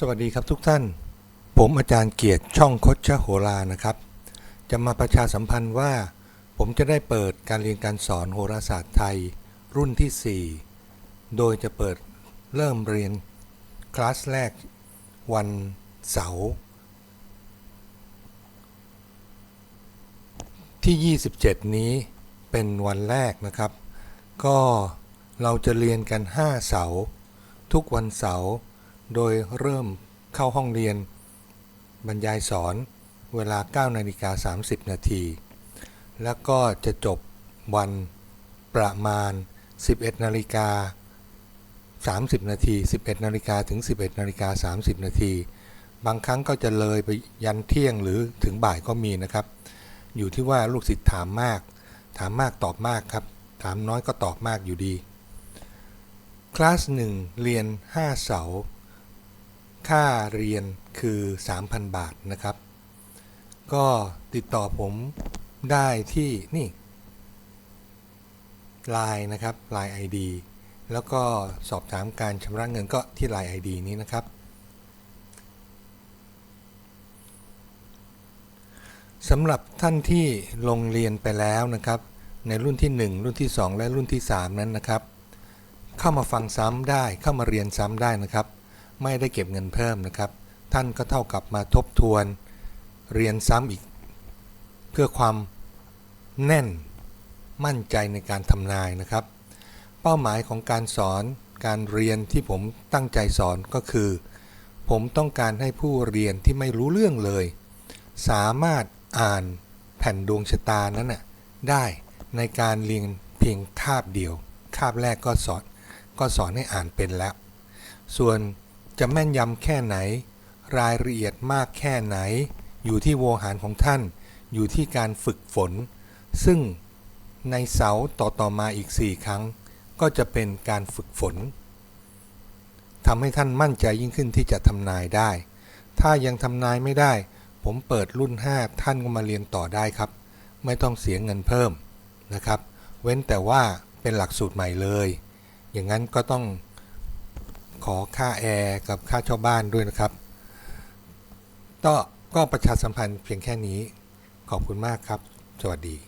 สวัสดีครับทุกท่าน ผมอาจารย์เกียรติช่องคดชโหรานะครับ จะมาประชาสัมพันธ์ว่า ผมจะได้เปิดการเรียนการสอนโหราศาสตร์ไทยรุ่นที่ 4 โดยจะเปิดเริ่มเรียนคลาสแรกวันเสาร์ที่ 27 นี้เป็นวันแรกนะครับ ก็เราจะเรียนกัน 5 เสาร์ทุกวันเสาร์ โดยเริ่มเข้าห้องเรียน บรรยายสอนเวลา 9 นาฬิกา 30 นาที แล้วก็จะจบวันประมาณ 11 นาฬิกา 30 นาที 11 นาฬิกาถึง 11 นาฬิกา 30 นาที บางครั้งก็จะเลยไปยันเที่ยงหรือถึงบ่ายก็มีนะครับ อยู่ที่ว่าลูกศิษย์ถามมาก ถามมากตอบมากครับ ถามน้อยก็ตอบมากอยู่ดี คลาส 1 เรียน 5 เสาร์ ค่าเรียนคือ 3,000 บาทนะครับ ก็ติดต่อผมได้ที่นี่ Line นะครับ Line ID แล้วก็สอบถามการชำระเงินก็ที่ Line ID นี้นะครับ สำหรับท่านที่ลงเรียนไปแล้วนะครับ ในรุ่นที่ 1 รุ่นที่ 2 และรุ่นที่ 3 นั้นนะครับ เข้ามาฟังซ้ำได้เข้ามาเรียนซ้ำได้นะครับ ไม่ได้เก็บเงินเพิ่มนะครับ ท่านก็เท่ากับมาทบทวนเรียนซ้ำอีก เพื่อความแน่นมั่นใจในการทำนายนะครับ เป้าหมายของการสอนการเรียนที่ผมตั้งใจสอนก็คือ ผมต้องการให้ผู้เรียนที่ไม่รู้เรื่องเลย สามารถอ่านแผ่นดวงชะตานั้นน่ะได้ในการเรียนเพียงคาบเดียว คาบแรกก็สอนก็สอนให้อ่านเป็นแล้ว ส่วน จะแม่นยำแค่ไหน รายละเอียดมากแค่ไหน อยู่ที่โวหารของท่าน อยู่ที่การฝึกฝน ซึ่งในเสาต่อต่อมาอีก 4 ครั้ง ก็จะเป็นการฝึกฝนทำให้ท่านมั่นใจยิ่งขึ้นที่จะทำนายได้ ถ้ายังทำนายไม่ได้ ผมเปิดรุ่น 5 ท่านก็มาเรียนต่อได้ครับ ไม่ต้องเสียเงินเพิ่มนะครับ เว้นแต่ว่าเป็นหลักสูตรใหม่เลย อย่างนั้นก็ต้อง อค่าแอร์กับค่าเช่าบ้านด้วยนะครับก็ก็ประชาสัมพันธ์เพียงแค่นี้ขอบคุณมากครับ สวัสดี